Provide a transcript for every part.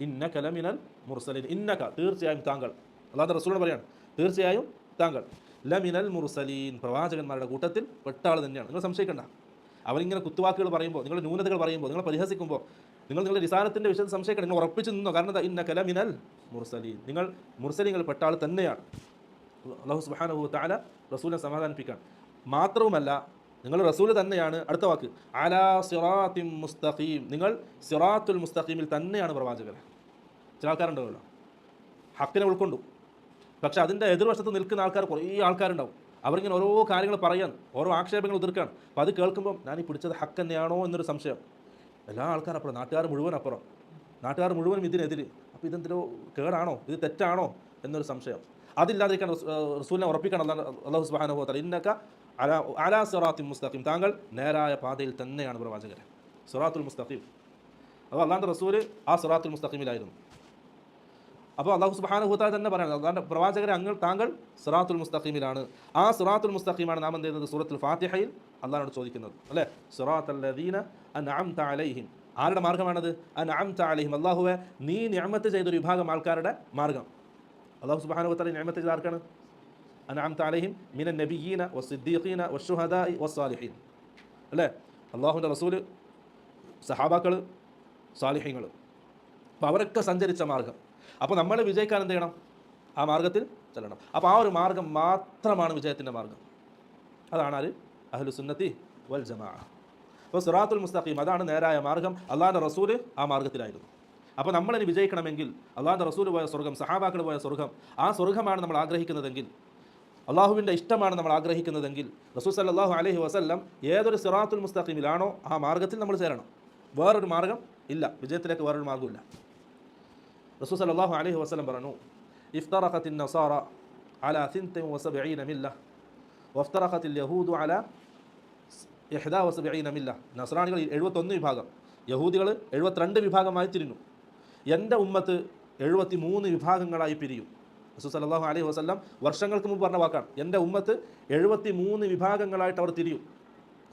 ഇന്നക ലമിനൽ മുർസലീൻ. ഇന്നക തീർച്ചയായും താങ്കൾ. അല്ലാതെ റസൂലിനോട് പറയാണ് തീർച്ചയായും താങ്കൾ. ലമിനൽ മുർസലീൻ പ്രവാചകന്മാരുടെ കൂട്ടത്തിൽ പെട്ട ആൾ തന്നെയാണ്. നിങ്ങൾ സംശയിക്കണ്ട. അവരിങ്ങനെ കുത്തുവാക്കുകൾ പറയുമ്പോൾ നിങ്ങളുടെ ന്യൂനതകൾ പറയുമ്പോൾ നിങ്ങൾ പരിഹസിക്കുമ്പോൾ നിങ്ങൾ നിങ്ങളുടെ വിസാരത്തിന്റെ വിഷയത്തിൽ സംശയിക്കണം നിങ്ങൾ ഉറപ്പിച്ചു നിന്നോ. കാരണം എന്താ? ഇന്ന കലമിനൽ മുർസലീൻ. നിങ്ങൾ മുർസലിങ്ങൾ പെട്ട ആൾ തന്നെയാണ്. അള്ളാഹു സുബാനഹു താല റസൂലിനെ സമാധാനിപ്പിക്കാൻ. മാത്രവുമല്ല നിങ്ങൾ റസൂൽ തന്നെയാണ്. അടുത്ത വാക്ക്. അലാ സിറാത്തിൻ മുസ്തഖീം. നിങ്ങൾ സിറാത്തുൽ മുസ്തഖീമിൽ തന്നെയാണ് പ്രവാചകർ ചില ആൾക്കാരുണ്ടാവുമല്ലോ. ഹക്കിനെ ഉൾക്കൊണ്ടു. പക്ഷേ അതിന്റെ എതിർവശത്ത് നിൽക്കുന്ന ആൾക്കാർ കുറേ ആൾക്കാരുണ്ടാവും. അവരിങ്ങനെ ഓരോ കാര്യങ്ങൾ പറയാൻ ഓരോ ആക്ഷേപങ്ങൾ എതിർക്കാണ്. അപ്പോൾ അത് കേൾക്കുമ്പം ഞാൻ ഈ പിടിച്ചത് ഹക്ക് തന്നെയാണോ എന്നൊരു സംശയം. എല്ലാ ആൾക്കാരും അപ്പുറം നാട്ടുകാർ മുഴുവൻ അപ്പുറം. നാട്ടുകാർ മുഴുവനും ഇതിനെതിര്. അപ്പോൾ ഇതെന്തിനോ കേടാണോ? ഇത് തെറ്റാണോ എന്നൊരു സംശയം. അതില്ലാതിരിക്കാൻ റസൂലിനെ ഉറപ്പിക്കണം അള്ളാഹു സുബാന തല ഇന്നക്ക അലാ അലാ സിറാത്തുൽ മുസ്തഖീം. താങ്കൾ നേരായ പാതയിൽ തന്നെയാണ് പ്രവാചകരെ. സിറാത്തുൽ മുസ്തഖീം. അപ്പോൾ അള്ളാഹന്റെ റസൂൽ ആ സിറാത്തുൽ മുസ്തഖീമിലായിരുന്നു. അപ്പോൾ അള്ളാഹു സുബാനുഭൂത്തായി തന്നെ പറയുന്നത്. അള്ളാഹന്റെ പ്രവാചകരെ അങ്ങ് താങ്കൾ സിറാത്തുൽ മുസ്തഖീമിലാണ്. ആ സിറാത്തുൽ മുസ്തഖീമാണ് നാം എന്ത് ചെയ്യുന്നത്? സൂറത്തുൽ ഫാത്തിഹയിൽ അള്ളാഹിനോട് ചോദിക്കുന്നത്. അല്ലേ? സിറാത്തല്ലദീന അൻഅംത അലൈഹിം. ആരുടെ മാർഗമാണത്? അൻഅംത അലൈഹിം. അള്ളാഹുവെ നീ നിഅമത്ത് ചെയ്തൊരു വിഭാഗം ആൾക്കാരുടെ മാർഗം. അള്ളാഹു സുബാനുഭൂത്തായി ഞാമത്ത് ചെയ്ത ആർക്കാണ്? അൻഅംത അലൈഹിം മിന നബിയീന വസ്സിദ്ദീഖീന വശുഹദാഇ വസ്സാലിഹീൻ അല്ലേ? അള്ളാഹുവിന്റെ റസൂൽ സഹാബാക്കൾ സാലിഹ്യങ്ങൾ അപ്പോൾ അവരൊക്കെ സഞ്ചരിച്ച മാർഗം. അപ്പോൾ നമ്മൾ വിജയിക്കാൻ എന്ത് ചെയ്യണം? ആ മാർഗത്തിൽ ചെല്ലണം. അപ്പോൾ ആ ഒരു മാർഗം മാത്രമാണ് വിജയത്തിന്റെ മാർഗം. അതാണ് ആര് അഹ്ലു സുന്നത്തി വൽ ജമാ അപ്പോൾ സുറാത്തുൽ മുസ്തഖീം അതാണ് നേരായ മാർഗം. അള്ളാഹിന്റെ റസൂൽ ആ മാർഗത്തിലായിരുന്നു. അപ്പോൾ നമ്മളിനി വിജയിക്കണമെങ്കിൽ അള്ളാഹിന്റെ റസൂൽ പോയ സ്വർഗം സഹാബാക്കൾ പോയ സ്വർഗം ആ സ്വർഗമാണ് നമ്മൾ ആഗ്രഹിക്കുന്നതെങ്കിൽ അള്ളാഹുവിന്റെ ഇഷ്ടമാണ് നമ്മൾ ആഗ്രഹിക്കുന്നതെങ്കിൽ റസൂൽ സല്ലാഹു അലഹി വസല്ലം ഏതൊരു സിറാത്തുൽ മുസ്തഖീമിലാണോ ആ മാർഗത്തിൽ നമ്മൾ ചേരണം. വേറൊരു മാർഗം ഇല്ല. വിജയത്തിലേക്ക് വേറൊരു മാർഗമില്ല റസൂൽ സല്ലല്ലാഹു അലൈഹി വസല്ലം പറഞ്ഞു ഇഫ്തറഖത്തിൻ നസാറ അല സിൻതിൻ വസബഈന മില്ല വഫ്തറഖത്തിൽ യഹൂദു അല ഇഹ്ദാ വസബഈന മില്ല നസ്രാണികൾ എഴുപത്തൊന്ന് വിഭാഗം യഹൂദികൾ എഴുപത്തിരണ്ട് വിഭാഗമായി തിരിഞ്ഞു. എന്റെ ഉമ്മത്ത് എഴുപത്തി മൂന്ന് വിഭാഗങ്ങളായി പിരിയും. റസൂൽ സല്ലല്ലാഹു അലൈഹി വസല്ലം വർഷങ്ങൾക്ക് മുമ്പ് പറഞ്ഞ വാക്കാണ്. എന്റെ ഉമ്മത്ത് എഴുപത്തി മൂന്ന് വിഭാഗങ്ങളായിട്ട് അവർ തിരിയും.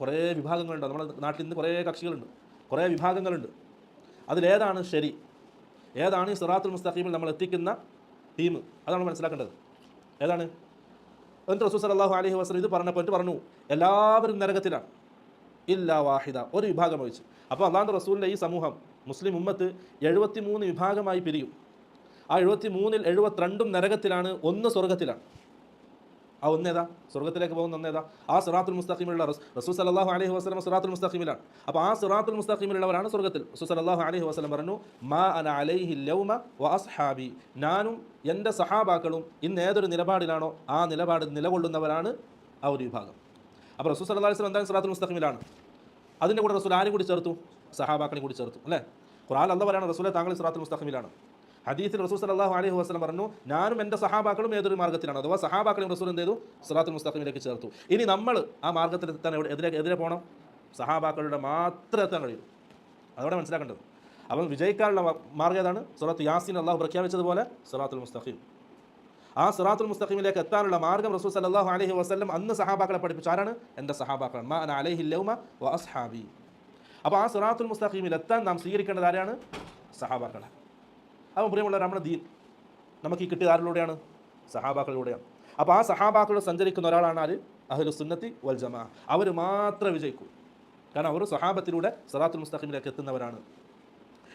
കുറേ വിഭാഗങ്ങളുണ്ട്. നമ്മുടെ നാട്ടിൽ നിന്ന് കുറേ കക്ഷികളുണ്ട്. കുറേ വിഭാഗങ്ങളുണ്ട്. അതിലേതാണ് ശരി? ഏതാണ് ഈ സിറാത്തുൽ മുസ്തഖീമിൽ നമ്മൾ എത്തിക്കുന്ന തീം അതാണ് മനസ്സിലാക്കേണ്ടത്. ഏതാണ്? എന്നിട്ട് റസൂൽ സല്ലല്ലാഹു അലൈഹി വസല്ലം ഇത് പറഞ്ഞപ്പോൾ എന്നിട്ട് പറഞ്ഞു എല്ലാവരും നരകത്തിലാണ്. ഇല്ല വാഹിദ. ഒരു വിഭാഗം ഒഴിച്ച്. അപ്പോൾ അള്ളാഹു റസൂലിന്റെ ഈ സമൂഹം മുസ്ലിം ഉമ്മത്ത് എഴുപത്തി മൂന്ന് വിഭാഗമായി പിരിയും. ആ എഴുപത്തി മൂന്നിൽ എഴുപത്തിരണ്ടും നരകത്തിലാണ് ഒന്ന് സ്വർഗത്തിലാണ് ആ ഒന്നേതാ? സ്വർഗത്തിലേക്ക് പോകുന്ന ഒന്നേതാ? ആ സിറാത്തുൽ മുസ്തഖീമിലുള്ള റസൂ സലാഹു അലൈഹി വസ്ലം സിറാത്തുൽ മുസ്തഖീമിലാണ്. അപ്പോൾ ആ സിറാത്തുൽ മുസ്തഖീമിലുള്ളവരാണ് സ്വർഗത്തിൽ റസൂ സലാഹു അലൈഹി വസ്ലം പറഞ്ഞു മാ അന അലൈഹി ലൗമ വ അസ്ഹാബി. ഞാനും എന്റെ സഹാബാക്കളും ഇന്ന് ഏതൊരു നിലപാടിലാണോ ആ നിലപാട് നിലകൊള്ളുന്നവരാണ് ആ ഒരു വിഭാഗം. അപ്പോൾ റസൂ സല്ലല്ലാഹു അലൈഹി എന്താണ് സിറാത്തുൽ മുസ്തഖീമിലാണ്. അതിന്റെ കൂടെ റസൂൽ ആരും കൂടി ചേർത്തു? സഹാബാക്കളെ കൂടി ചേർത്തു അല്ലേ? ഖുർആൻ അല്ല പറയാണ് റസൂലെ താങ്കൾ സിറാത്തുൽ മുസ്തഖീമിലാണ്. ഹദീസിൽ റസൂൽ സലാഹു അലൈഹി വസ്ലം പറഞ്ഞു ഞാനും എന്റെ സഹാബാക്കളും ഏതൊരു മാർഗത്തിലാണ് അഥവാ സഹാബാക്കളും റസൂൽ എന്ത് ചെയ്തു? സലാത്തുൽ മുസ്തഖീമിലേക്ക് ചേർത്തു. ഇനി നമ്മൾ ആ മാർഗത്തിൽ എത്താൻ എവിടെ എതിരെ എതിരെ പോകണം? സഹാബാക്കളുടെ മാത്രം എത്താൻ കഴിയും. അതോടെ മനസ്സിലാക്കേണ്ടത്. അപ്പം വിജയിക്കാനുള്ള മാർഗം ഏതാണ്? സുറാത്ത് യാസിൻ അള്ളാഹു പ്രഖ്യാപിച്ചതുപോലെ സലാത്തുൽ മുസ്തഖീം. ആ സിറാത്തുൽ മുസ്തഖീമിലേക്ക് എത്താനുള്ള മാർഗം റസൂൽ സല്ലല്ലാഹു അലൈഹി വസ്ലം അന്ന് സഹാബാക്കളെ പഠിപ്പിച്ചു ആരാണ്? എന്റെ സഹാബാക്കൾ മാ അലൈഹി ലൗമ വ അസ്ഹാബി. അപ്പോൾ ആ സിറാത്തുൽ മുസ്തഖീമിൽ എത്താൻ നാം സ്വീകരിക്കേണ്ടത് ആരാണ്? സഹാബാക്കളെ അപ്പോൾ പ്രിയമുള്ള നമ്മുടെ ദീൻ നമുക്ക് ഈ കിട്ടിയത് ആരിലൂടെയാണ് സഹാബാക്കളിലൂടെയാണ്. അപ്പോൾ ആ സഹാബാക്കളോട് സഞ്ചരിക്കുന്ന ഒരാളാണ് ആര്? അഹ്ലു സുന്നത്തി വൽ ജമാ. അവർ മാത്രം വിജയിക്കൂ. കാരണം അവർ സഹാബത്തിലൂടെ സലാത്തുൽ മുസ്തഖിമിലേക്ക് എത്തുന്നവരാണ്.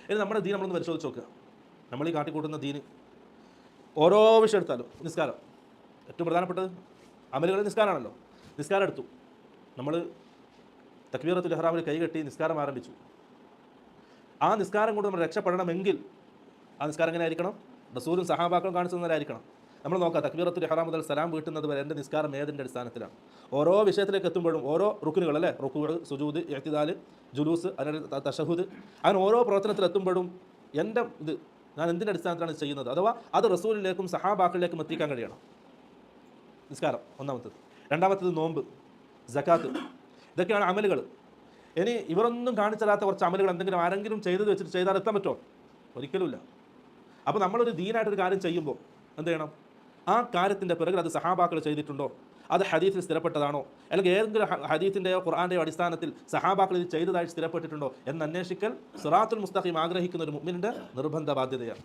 ഇനി നമ്മുടെ ദീൻ നമ്മളൊന്ന് പരിശോധിച്ച് നോക്കുക. നമ്മൾ ഈ കാട്ടിക്കൂട്ടുന്ന ദീന് ഓരോ വിഷയം എടുത്താലും നിസ്കാരം. ഏറ്റവും പ്രധാനപ്പെട്ടത് അമലുകൾ നിസ്കാരമാണല്ലോ. നിസ്കാരം എടുത്തു. നമ്മൾ തക്ബീറത്തുൽ ഇഹ്റാമിൽ കൈകെട്ടി നിസ്കാരം ആരംഭിച്ചു. ആ നിസ്കാരം കൊണ്ട് നമ്മൾ രക്ഷപ്പെടണമെങ്കിൽ ആ നിസ്കാരം എങ്ങനെ ആയിരിക്കണം റസൂലും സഹാബാക്കളും കാണിച്ചു നമ്മൾ നോക്കാം തക്ബീറത്തുൽ ഇഹ്റാം മുതൽ സലാം വീട്ടുന്നത് വരെ എന്റെ നിസ്കാരം ഏതിന്റെ അടിസ്ഥാനത്തിലാണ്? ഓരോ വിഷയത്തിലേക്ക് എത്തുമ്പോഴും ഓരോ റുക്കുനുകൾ അല്ലേ? റുക്കുകൾ സുജൂദ് എഴുത്തിദാൽ ജുലൂസ് അതിന് തഷഹുദ് അങ്ങനെ ഓരോ പ്രവർത്തനത്തിലെത്തുമ്പോഴും എന്റെ ഇത് ഞാൻ എന്തിന്റെ അടിസ്ഥാനത്തിലാണ് ചെയ്യുന്നത്? അഥവാ അത് റസൂലിലേക്കും സഹാബാക്കളിലേക്കും എത്തിക്കാൻ കഴിയണം. നിസ്കാരം ഒന്നാമത്തത്. രണ്ടാമത്തത് നോമ്പ് ജക്കാത്ത് ഇതൊക്കെയാണ് അമലുകൾ. ഇനി ഇവരൊന്നും കാണിച്ചല്ലാത്ത കുറച്ച് അമലുകൾ എന്തെങ്കിലും ആരെങ്കിലും ചെയ്തത് വെച്ചിട്ട് ചെയ്താൽ എത്താൻ പറ്റുമോ? ഒരിക്കലുമില്ല. അപ്പോൾ നമ്മളൊരു ദീനായിട്ടൊരു കാര്യം ചെയ്യുമ്പോൾ എന്ത് ചെയ്യണം? ആ കാര്യത്തിന്റെ പിറകിൽ അത് സഹാബാക്കൾ ചെയ്തിട്ടുണ്ടോ? അത് ഹദീസിൽ സ്ഥിരപ്പെട്ടതാണോ? അല്ലെങ്കിൽ ഏതെങ്കിലും ഹദീഫിന്റെയോ ഖുർആന്റെയോ അടിസ്ഥാനത്തിൽ സഹാബാക്കൾ ഇത് ചെയ്തതായി സ്ഥിരപ്പെട്ടിട്ടുണ്ടോ? എന്ന് അന്വേഷിക്കൽ സിറാത്തുൽ മുസ്തഖീം ആഗ്രഹിക്കുന്ന ഒരു മുമ്മിന്റെ നിർബന്ധ ബാധ്യതയാണ്